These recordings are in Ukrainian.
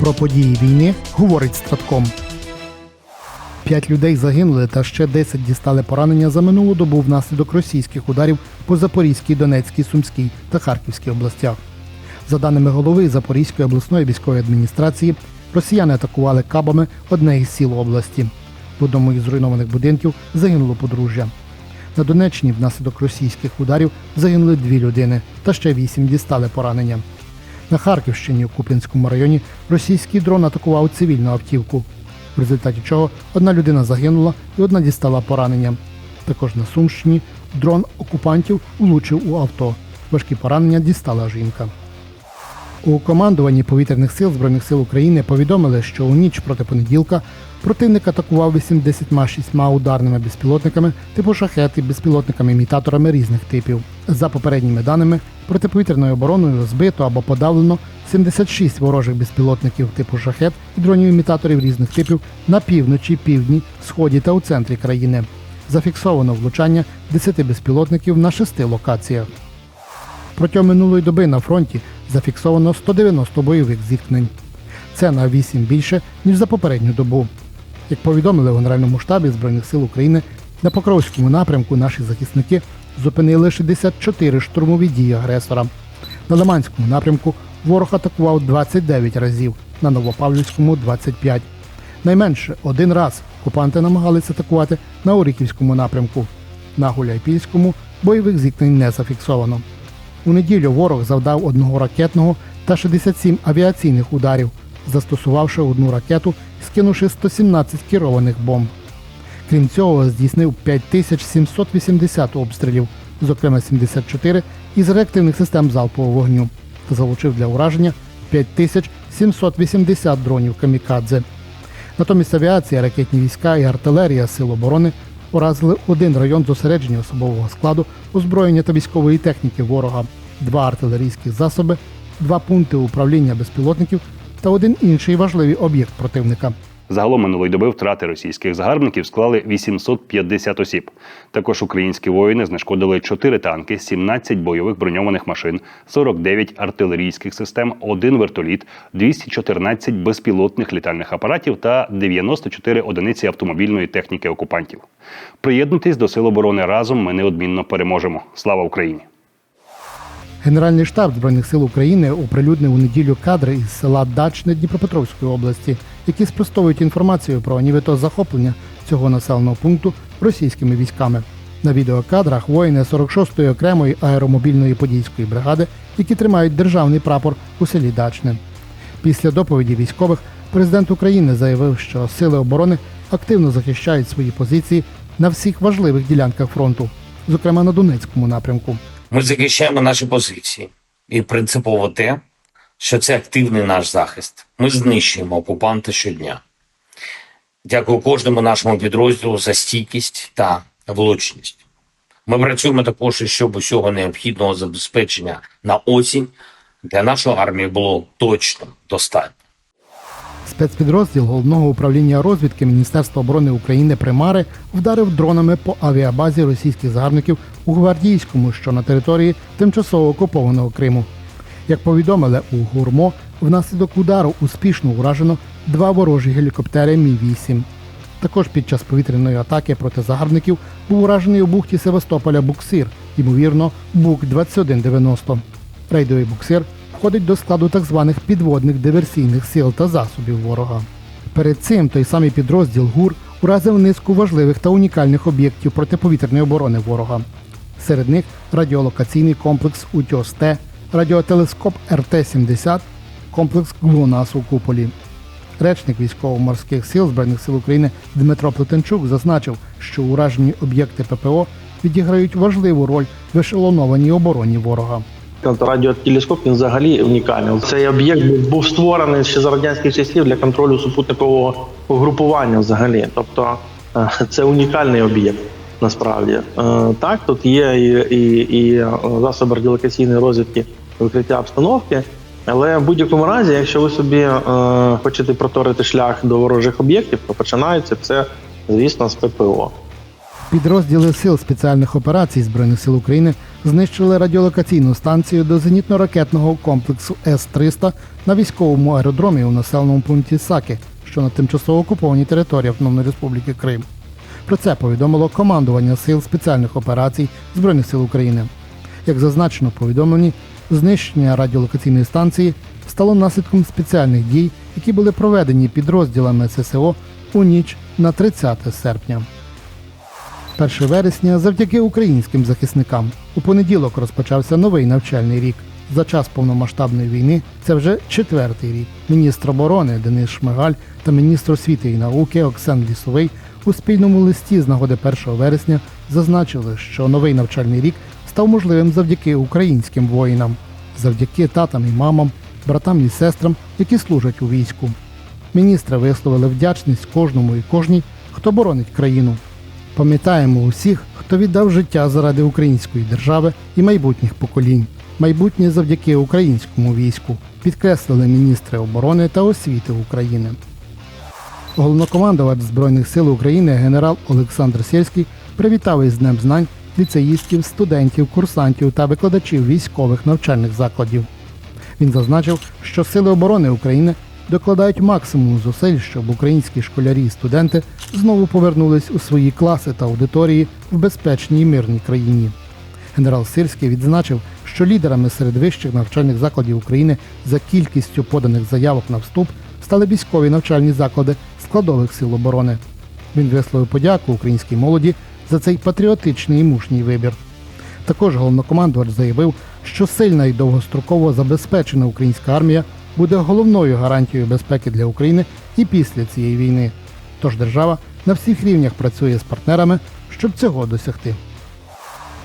Про події війни говорить Стратком. П'ять людей загинули та ще 10 дістали поранення за минулу добу внаслідок російських ударів по Запорізькій, Донецькій, Сумській та Харківській областях. За даними голови Запорізької обласної військової адміністрації, росіяни атакували кабами одне із сіл області. В одному із зруйнованих будинків загинуло подружжя. На Донеччині внаслідок російських ударів загинули дві людини та ще вісім дістали поранення. На Харківщині у Куп'янському районі російський дрон атакував цивільну автівку, в результаті чого одна людина загинула і одна дістала поранення. Також на Сумщині дрон окупантів влучив у авто. Важкі поранення дістала жінка. У командуванні повітряних сил Збройних сил України повідомили, що у ніч проти понеділка противник атакував 86 ударними безпілотниками типу шахет і безпілотниками-імітаторами різних типів. За попередніми даними, протиповітряною обороною збито або подавлено 76 ворожих безпілотників типу шахет і дронів-імітаторів різних типів на півночі, півдні, сході та у центрі країни. Зафіксовано влучання 10 безпілотників на шести локаціях. Протягом минулої доби на фронті зафіксовано 190 бойових зіткнень. Це на 8 більше, ніж за попередню добу. Як повідомили в Генеральному штабі Збройних сил України, на Покровському напрямку наші захисники зупинили 64 штурмові дії агресора. На Лиманському напрямку ворог атакував 29 разів, на Новопавлівському 25. Найменше один раз окупанти намагалися атакувати на Оріхівському напрямку. На Гуляйпільському бойових зіткнень не зафіксовано. У неділю ворог завдав одного ракетного та 67 авіаційних ударів, застосувавши одну ракету, скинувши 117 керованих бомб. Крім цього, здійснив 5780 обстрілів, зокрема 74 із реактивних систем залпового вогню, та залучив для ураження 5780 дронів камікадзе. Натомість авіація, ракетні війська і артилерія Сил оборони уразили один район зосередження особового складу, озброєння та військової техніки ворога, два артилерійські засоби, два пункти управління безпілотників та один інший важливий об'єкт противника. Загалом минулої доби втрати російських загарбників склали 850 осіб. Також українські воїни знешкодили 4 танки, 17 бойових броньованих машин, 49 артилерійських систем, 1 вертоліт, 214 безпілотних літальних апаратів та 94 одиниці автомобільної техніки окупантів. Приєднуйтесь до Сил оборони разом. Ми неодмінно переможемо. Слава Україні! Генеральний штаб Збройних сил України оприлюднив у неділю кадри із села Дачне Дніпропетровської області, які спростовують інформацію про нібито захоплення цього населеного пункту російськими військами. На відеокадрах воїни 46-ї окремої аеромобільної подільської бригади, які тримають державний прапор у селі Дачне. Після доповіді військових президент України заявив, що сили оборони активно захищають свої позиції на всіх важливих ділянках фронту, зокрема на Донецькому напрямку. Ми захищаємо наші позиції. І принципово те, що це активний наш захист. Ми знищуємо окупанта щодня. Дякую кожному нашому підрозділу за стійкість та влучність. Ми працюємо також, щоб усього необхідного забезпечення на осінь для нашої армії було точно достатньо. Спецпідрозділ головного управління розвідки Міністерства оборони України Примари вдарив дронами по авіабазі російських загарбників у Гвардійському, що на території тимчасово окупованого Криму. Як повідомили у Гурмо, внаслідок удару успішно уражено два ворожі гелікоптери Мі-8. Також під час повітряної атаки проти загарбників був уражений у бухті Севастополя буксир, ймовірно, Бук-2190. Рейдовий буксир входить до складу так званих підводних диверсійних сил та засобів ворога. Перед цим той самий підрозділ ГУР уразив низку важливих та унікальних об'єктів протиповітряної оборони ворога. Серед них радіолокаційний комплекс УТьОС-Т, радіотелескоп РТ-70, комплекс ГЛОНАС у Куполі. Речник військово-морських сил Збройних сил України Дмитро Плетенчук зазначив, що уражені об'єкти ППО відіграють важливу роль в ешелонованій обороні ворога. Радіотелескоп він взагалі унікальний. Цей об'єкт був- був створений ще за радянських часів для контролю супутникового угрупування взагалі. Тобто е, це унікальний об'єкт насправді. Е, Так, тут є і, і, і е, засоби радіолокаційної розвідки викриття обстановки. Але в будь-якому разі, якщо ви собі е, хочете проторити шлях до ворожих об'єктів, то починається це, звісно, з ППО. Підрозділи сил спеціальних операцій Збройних сил України знищили радіолокаційну станцію до зенітно-ракетного комплексу С-300 на військовому аеродромі у населеному пункті Саки, що на тимчасово окупованій території Автономної Республіки Крим. Про це повідомило командування сил спеціальних операцій Збройних сил України. Як зазначено в повідомленні, знищення радіолокаційної станції стало наслідком спеціальних дій, які були проведені підрозділами ССО у ніч на 30 серпня. 1 вересня завдяки українським захисникам. У понеділок розпочався новий навчальний рік. За час повномасштабної війни це вже четвертий рік. Міністр оборони Денис Шмигаль та міністр освіти і науки Оксан Лісовий у спільному листі з нагоди 1 вересня зазначили, що новий навчальний рік став можливим завдяки українським воїнам, завдяки татам і мамам, братам і сестрам, які служать у війську. Міністри висловили вдячність кожному і кожній, хто боронить країну. Пам'ятаємо усіх, хто віддав життя заради української держави і майбутніх поколінь. Майбутнє завдяки українському війську, підкреслили міністри оборони та освіти України. Головнокомандувач Збройних сил України генерал Олександр Сєрський привітав із Днем знань ліцеїстів, студентів, курсантів та викладачів військових навчальних закладів. Він зазначив, що Сили оборони України докладають максимум зусиль, щоб українські школярі і студенти знову повернулись у свої класи та аудиторії в безпечній і мирній країні. Генерал Сирський відзначив, що лідерами серед вищих навчальних закладів України за кількістю поданих заявок на вступ стали військові навчальні заклади складових сил оборони. Він висловив подяку українській молоді за цей патріотичний і мужній вибір. Також головнокомандувач заявив, що сильна і довгостроково забезпечена українська армія буде головною гарантією безпеки для України і після цієї війни. Тож держава на всіх рівнях працює з партнерами, щоб цього досягти.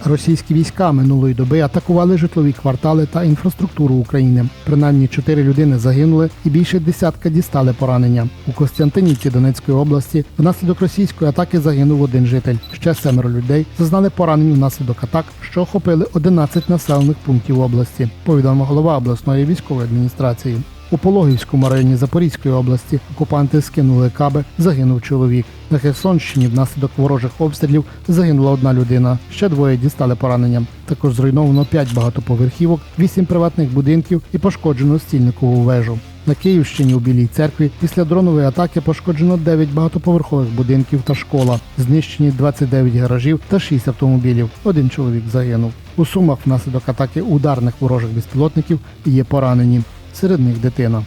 Російські війська минулої доби атакували житлові квартали та інфраструктуру України. Принаймні чотири людини загинули і більше десятка дістали поранення. У Костянтинівці Донецької області внаслідок російської атаки загинув один житель. Ще семеро людей зазнали поранень внаслідок атак, що охопили 11 населених пунктів області. Повідомив голова обласної військової адміністрації. У Пологівському районі Запорізької області окупанти скинули каби, загинув чоловік. На Херсонщині внаслідок ворожих обстрілів загинула одна людина. Ще двоє дістали поранення. Також зруйновано 5 багатоповерхівок, 8 приватних будинків і пошкоджено стільникову вежу. На Київщині у Білій церкві після дронової атаки пошкоджено 9 багатоповерхових будинків та школа. Знищені 29 гаражів та 6 автомобілів. Один чоловік загинув. У Сумах внаслідок атаки ударних ворожих безпілотників є поранені серед них дитина.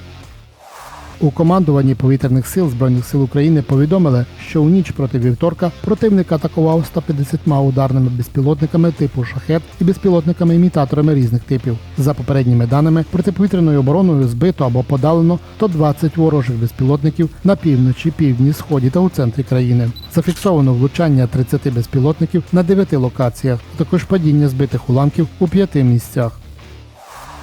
У командуванні повітряних сил Збройних сил України повідомили, що у ніч проти вівторка противник атакував 150 ударними безпілотниками типу шахет і безпілотниками-імітаторами різних типів. За попередніми даними, протиповітряною обороною збито або подалено 120 ворожих безпілотників на півночі, півдні, сході та у центрі країни. Зафіксовано влучання 30 безпілотників на 9 локаціях, а також падіння збитих уламків у 5 місцях.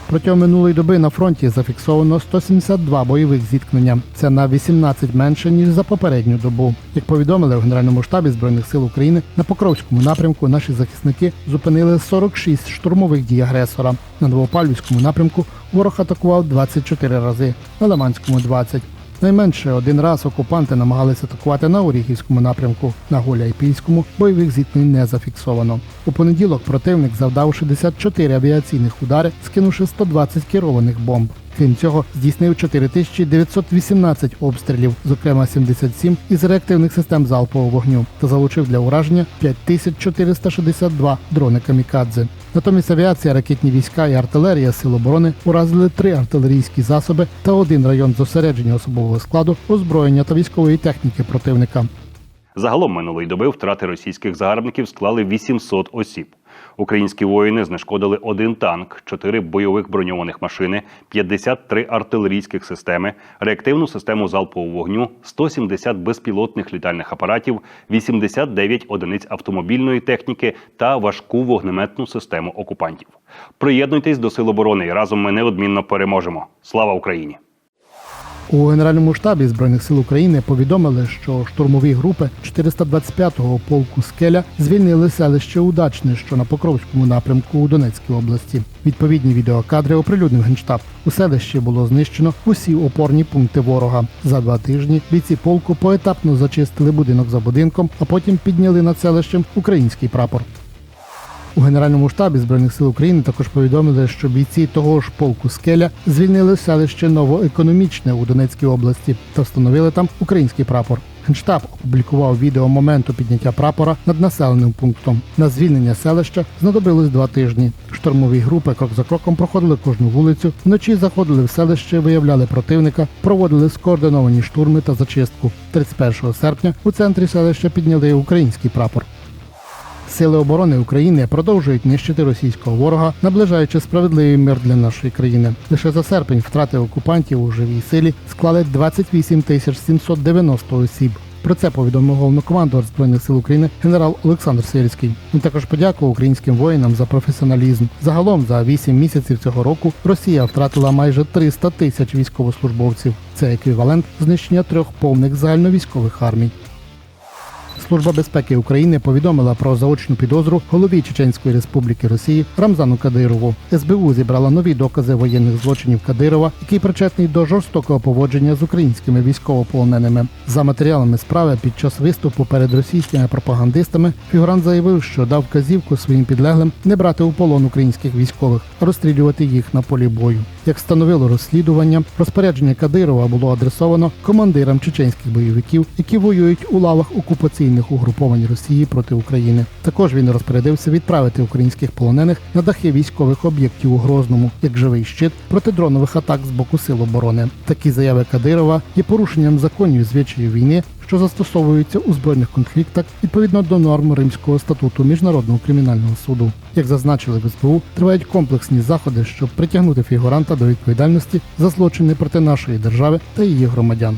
Протягом минулої доби на фронті зафіксовано 172 бойових зіткнення. Це на 18 менше ніж за попередню добу. Як повідомили в Генеральному штабі збройних сил України, на Покровському напрямку наші захисники зупинили 46 штурмових дій агресора. На Новопавлівському напрямку ворог атакував 24 рази, на Лиманському 20. Найменше один раз окупанти намагалися атакувати на Оріхівському напрямку. На Голяйпільському бойових зіткнень не зафіксовано. У понеділок противник завдав 64 авіаційних удари, скинувши 120 керованих бомб. Крім цього, здійснив 4918 обстрілів, зокрема 77 із реактивних систем залпового вогню, та залучив для ураження 5462 дрони камікадзе. Натомість авіація, ракетні війська і артилерія Сил оборони уразили три артилерійські засоби та один район зосередження особового складу, озброєння та військової техніки противника. Загалом минулої доби втрати російських загарбників склали 800 осіб. Українські воїни знешкодили один танк, 4 бойових броньованих машини, 53 артилерійських системи, реактивну систему залпового вогню, 170 безпілотних літальних апаратів, 89 одиниць автомобільної техніки та важку вогнеметну систему окупантів. Приєднуйтесь до Сил оборони і разом ми неодмінно переможемо. Слава Україні! У Генеральному штабі Збройних сил України повідомили, що штурмові групи 425-го полку Скеля звільнили селище Удачне, що на Покровському напрямку у Донецькій області. Відповідні відеокадри оприлюднив генштаб. У селищі було знищено усі опорні пункти ворога. За два тижні бійці полку поетапно зачистили будинок за будинком, а потім підняли над селищем український прапор. У Генеральному штабі Збройних сил України також повідомили, що бійці того ж полку Скеля звільнили селище Новоекономічне у Донецькій області та встановили там український прапор. Генштаб опублікував відео моменту підняття прапора над населеним пунктом. На звільнення селища знадобилось два тижні. Штурмові групи крок за кроком проходили кожну вулицю, вночі заходили в селище, виявляли противника, проводили скоординовані штурми та зачистку. 31 серпня у центрі селища підняли український прапор. Сили оборони України продовжують нищити російського ворога, наближаючи справедливий мир для нашої країни. Лише за серпень втрати окупантів у живій силі склали 28 тисяч 790 осіб. Про це повідомив головнокомандувач збройних сил України генерал Олександр Сирський. Він також подякував українським воїнам за професіоналізм. Загалом за 8 місяців цього року Росія втратила майже 300 тисяч військовослужбовців. Це еквівалент знищення трьох повних загальновійськових армій. Служба безпеки України повідомила про заочну підозру голові Чеченської Республіки Росії Рамзану Кадирову. СБУ зібрала нові докази воєнних злочинів Кадирова, який причетний до жорстокого поводження з українськими військовополоненими. За матеріалами справи під час виступу перед російськими пропагандистами фігурант заявив, що дав вказівку своїм підлеглим не брати у полон українських військових, а розстрілювати їх на полі бою. Як встановило розслідування, розпорядження Кадирова було адресовано командирам чеченських бойовиків, які воюють у лавах окупаційних угруповань Росії проти України. Також він розпорядився відправити українських полонених на дахи військових об'єктів у Грозному як живий щит проти дронових атак з боку сил оборони. Такі заяви Кадирова є порушенням законів звичаїв війни. Що застосовуються у збройних конфліктах відповідно до норм Римського статуту Міжнародного кримінального суду. Як зазначили в СБУ, тривають комплексні заходи, щоб притягнути фігуранта до відповідальності за злочини проти нашої держави та її громадян.